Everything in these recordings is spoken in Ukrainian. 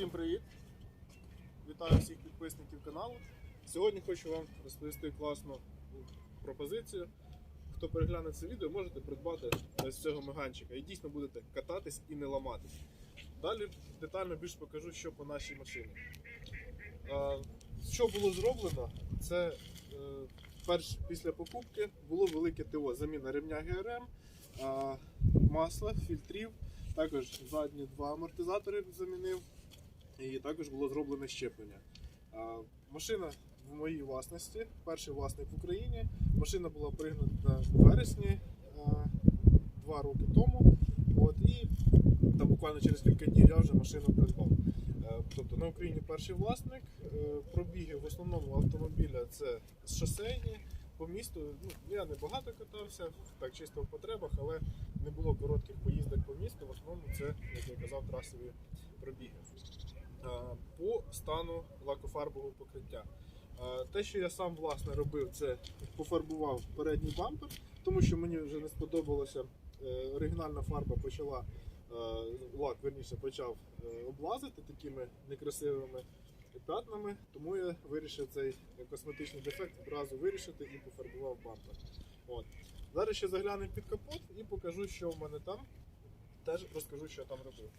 Всім привіт! Вітаю всіх підписників каналу. Сьогодні хочу вам розповісти класну пропозицію. Хто перегляне це відео, можете придбати ось цього меганчика і дійсно будете кататись і не ламатись. Далі детально більш покажу, що по нашій машині. Що було зроблено? Це е, перш після покупки було велике ТО, заміна ремня ГРМ, масла, фільтрів. Також задні два амортизатори замінив, і також було зроблене щеплення. Машина в моїй власності, перший власник в Україні. Машина була пригнана в вересні два роки тому. От, і там буквально через кілька днів я вже машину придбав. Е, Тобто на Україні перший власник. Е, Пробіги в основному автомобіля це шосейні. По місту ну, я не багато катався, так чисто в потребах, але не було коротких поїздок по місту. В основному це, як я казав, трасові пробіги. Е, По стану лакофарбового покриття. Е, Те, що я сам власне робив, це пофарбував передній бампер, тому що мені вже не сподобалося. е, Оригінальна фарба почала лак, верніше, почав облазити такими некрасивими п'ятнами, тому я вирішив цей косметичний дефект одразу вирішити і пофарбував бампер. От. Зараз ще заглянемо під капот і покажу, що в мене там. Теж розкажу, що я там робив.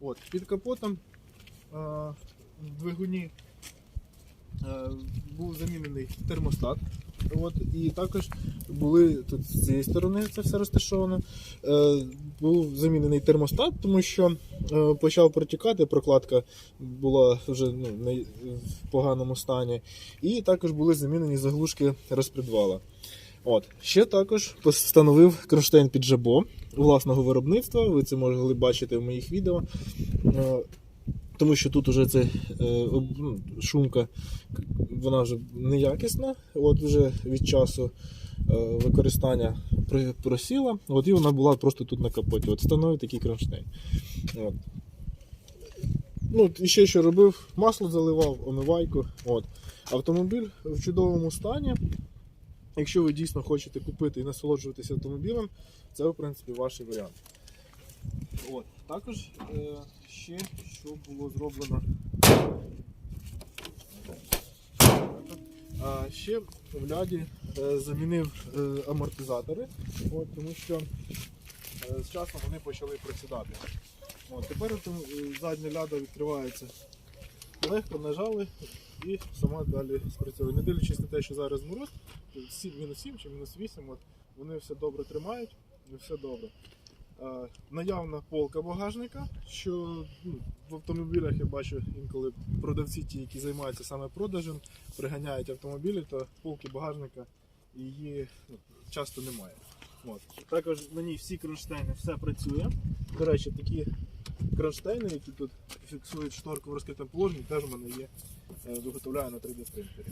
От, під капотом а, в двигуні а, був замінений термостат. От, і також були тут з цієї сторони це все розташовано. Е, був замінений термостат, тому що е, почав протікати, прокладка була вже ну, в поганому стані. І також були замінені заглушки розпредвала. От. Ще також встановив кронштейн під жабо власного виробництва. Ви це могли бачити в моїх відео. Тому що тут уже це е, ну, шумка, вона вже неякісна. От вже від часу е, використання просіла. От і вона була просто тут на капоті. От встановив такий кронштейн. От. Ну, і ще що робив, масло заливав, омивайку. От. Автомобіль в чудовому стані. Якщо ви дійсно хочете купити і насолоджуватися автомобілем, це в принципі ваш варіант. От. Також е, ще що було зроблено. А, ще в ляді е, замінив е, амортизатори, от, тому що е, з часом вони почали просідати. От, тепер задня ляда відкривається легко, нажали і сама далі спрацьовує. Не дивлячись на те, що зараз мороз, мінус 7 чи мінус 8, от, вони все добре тримають і все добре. Е, наявна полка багажника, що ну, в автомобілях я бачу інколи продавці, ті, які займаються саме продажем, приганяють автомобілі, то полки багажника її ну, часто немає. От. Також на ній всі кронштейни, все працює. До речі, такі кронштейни, які тут фіксують шторку в розкритому положенні, теж в мене є. Е, Виготовляю на 3D принтері.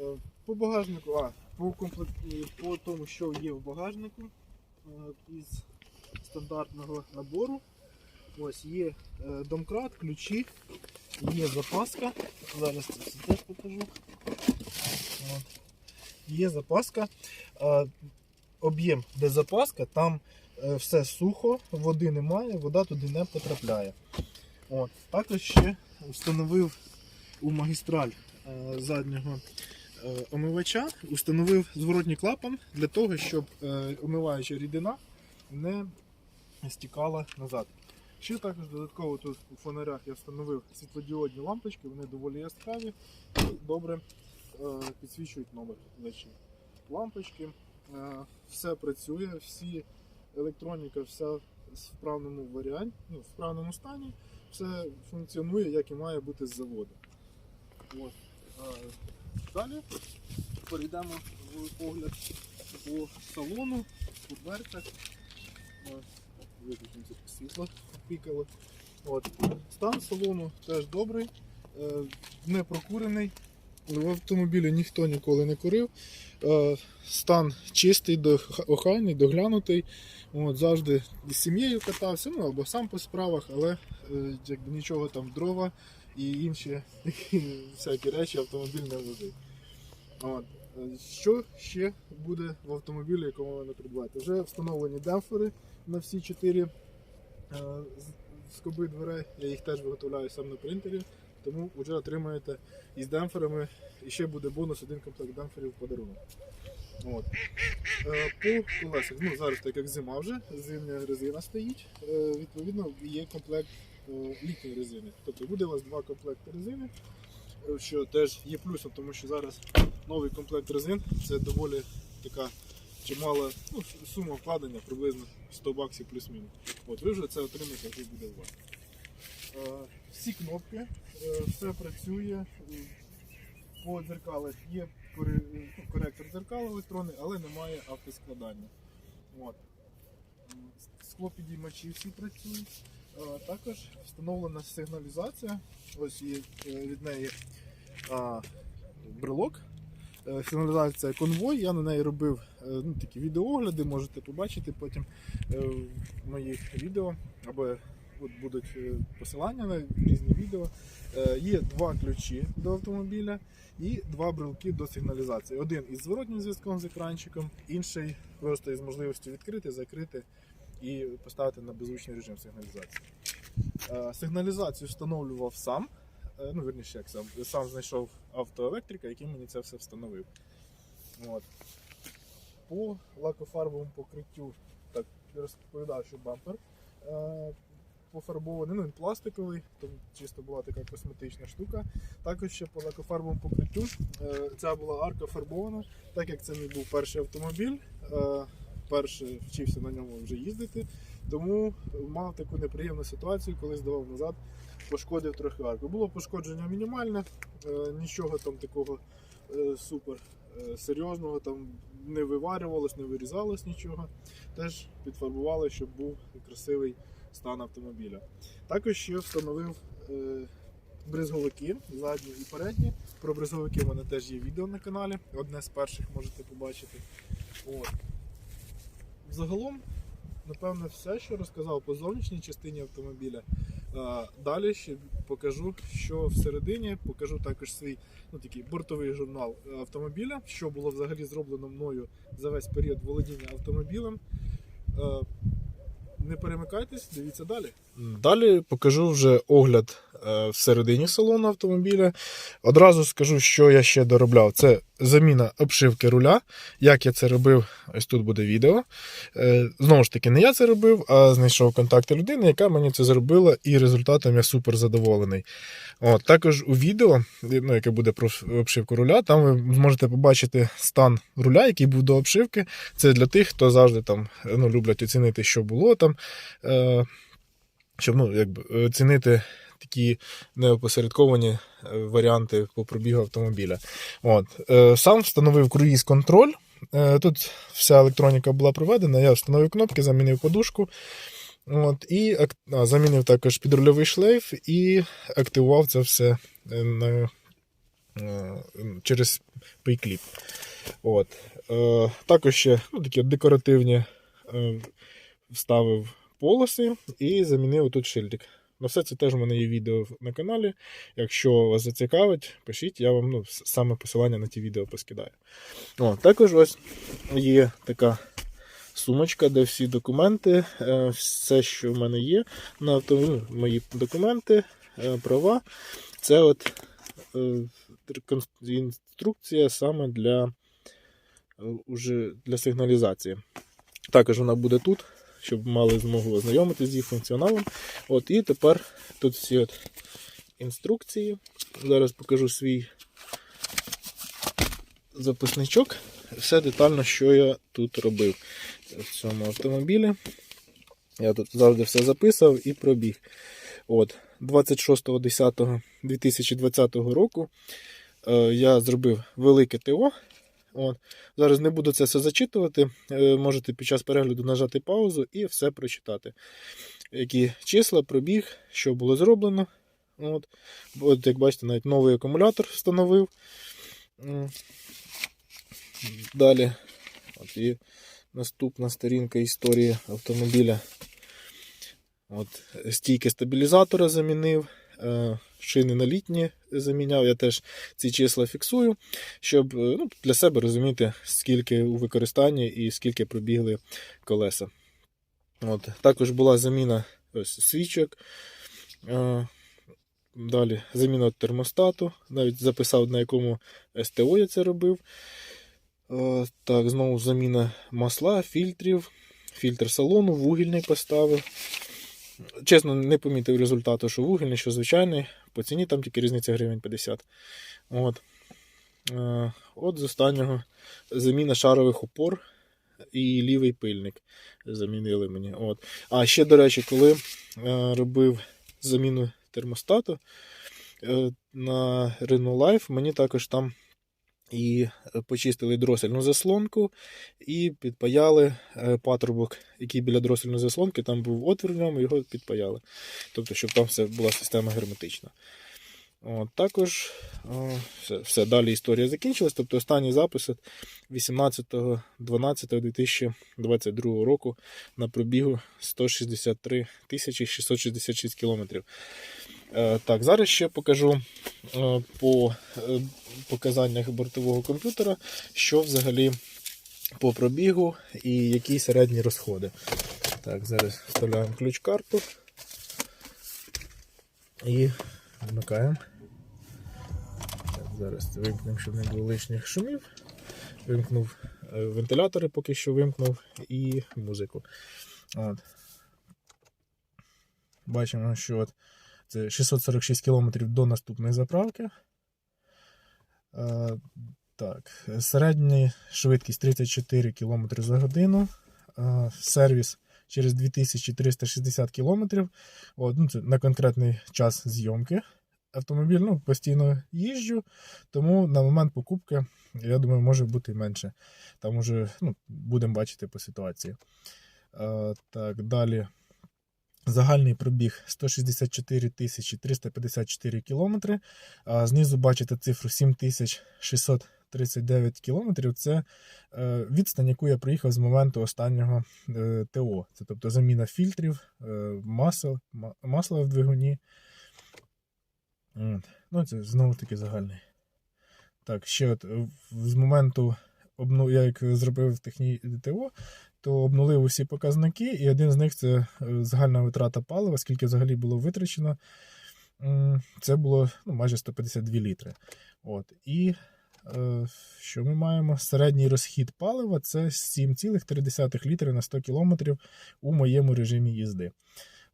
Е, По багажнику, а, по, комплект, по тому, що є в багажнику із стандартного набору. Ось є е, домкрат, ключі, є запаска. Зараз це теж покажу. От. Є запаска. Е, Об'єм, де запаска, там е, все сухо, води немає, вода туди не потрапляє. От. Також ще встановив у магістраль е, заднього е, омивача, установив зворотній клапан для того, щоб е, омиваюча рідина не стікала назад. Ще також додатково тут у фонарях я встановив світлодіодні лампочки, вони доволі яскраві і добре е, підсвічують номер вночі. Лампочки, е, все працює, всі електроніка, вся в справному варіанті, ну, в справному стані, все функціонує, як і має бути з заводу. От. Далі перейдемо в огляд по салону, по дверцях. Виключимо це світло, пікало. От. Стан салону теж добрий, е, не прокурений, в автомобілі ніхто ніколи не курив. Е, Стан чистий, охайний, доглянутий. От, завжди з сім'єю катався, ну або сам по справах, але е, якби нічого там дрова і інші всякі речі автомобіль не е, Що ще буде в автомобілі, якому ви не? Вже встановлені демпфери на всі чотири е, скоби дверей. Я їх теж виготовляю сам на принтері, тому вже отримаєте із демпферами. І ще буде бонус один комплект демпферів подарунок. От. Е, По колесах, ну зараз так як зима вже, зимня резина стоїть, е, відповідно є комплект літньої резини. Тобто буде у вас два комплекти резини, е, що теж є плюсом, тому що зараз новий комплект резин це доволі така чимала ну, сума вкладення, приблизно 100 баксів плюс-мінус. От ви вже це отримаєте, вже буде у вас. Е, Всі кнопки, е, все працює. По дзеркалах є коректор дзеркал електронний, але немає автоскладання. От. Склопідіймачі всі працюють. Е, Також встановлена сигналізація. Ось є е, від неї а, брелок. Е, Сигналізація конвой. Я на неї робив ну, такі відеоогляди, можете побачити потім в моїх відео. Або от будуть посилання на різні відео. Є два ключі до автомобіля і два брелки до сигналізації. Один із зворотнім зв'язком з екранчиком, інший просто із можливістю відкрити, закрити і поставити на беззвучний режим сигналізації. Е, Сигналізацію встановлював сам. Е, Ну, верніше, як сам, сам знайшов автоелектрика, який мені це все встановив. От. По лакофарбовому покриттю, так, розповідав, що бампер е, пофарбований, ну він пластиковий, тому чисто була така косметична штука. Також ще по лакофарбовому покриттю е, ця була арка фарбована, так як це мій був перший автомобіль. Е, перший вчився на ньому вже їздити, тому мав таку неприємну ситуацію, коли здавав назад, пошкодив трохи арку. Було пошкодження мінімальне, е, нічого там такого е, супер е, серйозного там не виварювалось, не вирізалось нічого. Теж підфарбували, щоб був красивий стан автомобіля. Також ще встановив бризговики задні і передні. Про бризговики в мене теж є відео на каналі. Одне з перших можете побачити. От. Загалом, напевно, все, що розказав по зовнішній частині автомобіля. Далі ще покажу, що всередині, покажу також свій ну, такий бортовий журнал е, автомобіля, що було взагалі зроблено мною за весь період володіння автомобілем. Е, Не перемикайтесь, дивіться далі. Далі покажу вже огляд всередині салону автомобіля. Одразу скажу, що я ще доробляв. Це заміна обшивки руля. Як я це робив, ось тут буде відео. Е, Знову ж таки, не я це робив, а знайшов контакти людини, яка мені це зробила, і результатом я супер задоволений. От, також у відео, ну, яке буде про обшивку руля, там ви зможете побачити стан руля, який був до обшивки. Це для тих, хто завжди там ну, люблять оцінити, що було там. Е, щоб ну, якби, оцінити такі неопосередковані е, варіанти по пробігу автомобіля. От. Е, Сам встановив круїз-контроль. Е, Тут вся електроніка була проведена, я встановив кнопки, замінив подушку. От, і а, замінив також підрульовий шлейф і активував це все на, через пейкліп. От. Е, також ще ну, такі декоративні е, вставив полоси і замінив тут шильдик. На все це теж у мене є відео на каналі. Якщо вас зацікавить, пишіть, я вам ну, саме посилання на ті відео поскидаю. О, також ось є така сумочка, де всі документи, е, все, що в мене є на автомобілі, мої документи, е, права. Це от е, інструкція саме для, уже для сигналізації. Також вона буде тут, щоб мали змогу ознайомитися з її функціоналом. От, і тепер тут всі от інструкції. Зараз покажу свій записничок. Все детально, що я тут робив в цьому автомобілі. Я тут завжди все записав і пробіг. От, 26.10.2020 року е, я зробив велике ТО. От. Зараз не буду це все зачитувати. Е, Можете під час перегляду нажати паузу і все прочитати. Які числа, пробіг, що було зроблено. От. От, як бачите, навіть новий акумулятор встановив. Далі. От і наступна сторінка історії автомобіля. От, стійки стабілізатора замінив, шини на літні заміняв. Я теж ці числа фіксую, щоб е, ну, для себе розуміти, скільки у використанні і скільки пробігли колеса. От, також була заміна ось, свічок. Е, Далі заміна термостату. Навіть записав, на якому СТО я це робив. Е, Так, знову заміна масла, фільтрів, фільтр салону, вугільний поставив. Чесно, не помітив результату, що вугільний, що звичайний. По ціні там тільки різниця гривень 50. От. Е, От з останнього заміна шарових опор і лівий пильник замінили мені. От. А ще, до речі, коли е, робив заміну термостату е, на Renault Life, мені також там і почистили дросельну заслонку і підпаяли е, патрубок, який біля дросельної заслонки, там був отвір в ньому, його підпаяли. Тобто, щоб там все була система герметична. От, також о, все, все, далі історія закінчилась. Тобто останній запис 18.12.2022 року на пробігу 163 666 кілометрів. Е, Так, зараз ще покажу е, по е, показаннях бортового комп'ютера, що взагалі по пробігу і які середні розходи. Так, зараз вставляємо ключ-карту і вмикаємо. Зараз вимкнемо, щоб не було лишніх шумів. Вимкнув вентилятори, поки що вимкнув, і музику. От. Бачимо, що от це 646 км до наступної заправки. Е, так, середня швидкість 34 км за годину. Е, сервіс через 2360 км. От, ну, це на конкретний час зйомки. Автомобіль ну, постійно їжджу, тому на момент покупки, я думаю, може бути менше. Там уже ну, будемо бачити по ситуації. Е, так, далі. Загальний пробіг 164 354 кілометри. А знизу бачите цифру 7639 кілометрів. Це е, відстань, яку я проїхав з моменту останнього е, ТО. Це тобто заміна фільтрів, е, масел, ма- масла в двигуні. Ну, це знову таки загальний. Так, ще от з моменту я як зробив техні ТО, то обнулив усі показники, і один з них це е, загальна витрата палива, скільки взагалі було витрачено. Це було ну, майже 152 літри. От. І е, що ми маємо? Середній розхід палива це 7,3 літри на 100 км у моєму режимі їзди.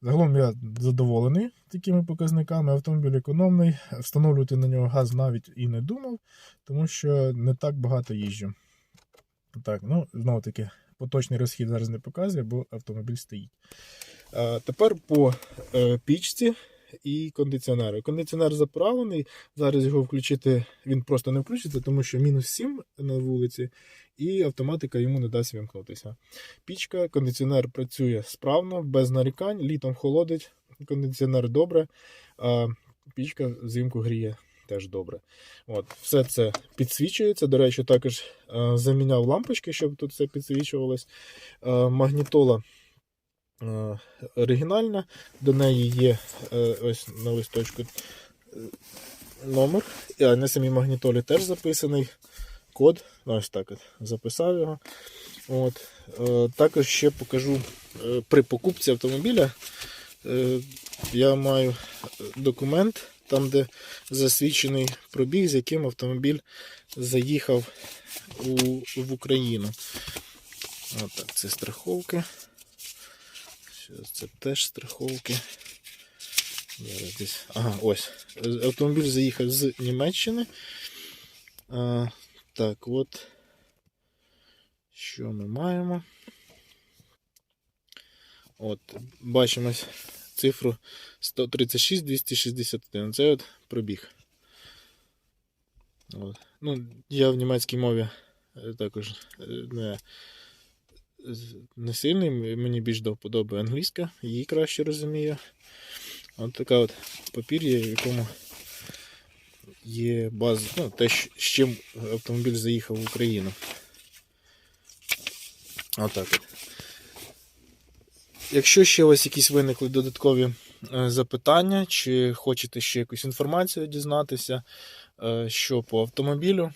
Загалом я задоволений такими показниками. Автомобіль економний. Встановлювати на нього газ навіть і не думав, тому що не так багато їжджу. Так, ну, знову таки, поточний розхід зараз не показує, бо автомобіль стоїть. Тепер по е, пічці і кондиціонеру. Кондиціонер заправлений. Зараз його включити він просто не включиться, тому що мінус 7 на вулиці, і автоматика йому не дасть вимкнутися. Пічка, кондиціонер працює справно, без нарікань, літом холодить, кондиціонер добре, а пічка взимку гріє теж добре. От, Все це підсвічується. До речі, також е, заміняв лампочки, щоб тут все підсвічувалось. Е, магнітола е, оригінальна, до неї є ось на листочку номер. А на самій магнітолі теж записаний код. Ось так записав його. От. Також ще покажу при покупці автомобіля. Я маю документ, там, де засвідчений пробіг, з яким автомобіль заїхав у, в Україну. Отак, це страховки. Це теж страховки. Зараз десь. Ага, ось. Автомобіль заїхав з Німеччини. А, так, от. Що ми маємо? От, бачимо цифру 136 261. Це от пробіг. От. Ну, я в німецькій мові е, також е, не, не сильний, мені більш до вподоби англійська, її краще розумію. От така от папір є, в якому є база, ну, те, з чим автомобіль заїхав в Україну. Отак от. Якщо ще у вас якісь виникли додаткові е, запитання, чи хочете ще якусь інформацію дізнатися, е, що по автомобілю,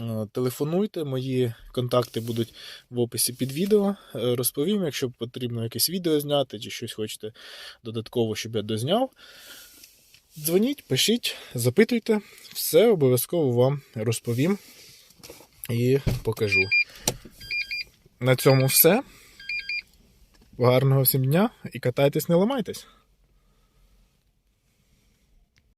е, телефонуйте, мої контакти будуть в описі під відео. Розповім, якщо потрібно якесь відео зняти, чи щось хочете додатково, щоб я дозняв. Дзвоніть, пишіть, запитуйте, все обов'язково вам розповім і покажу. На цьому все. Гарного всім дня і катайтесь, не ламайтесь.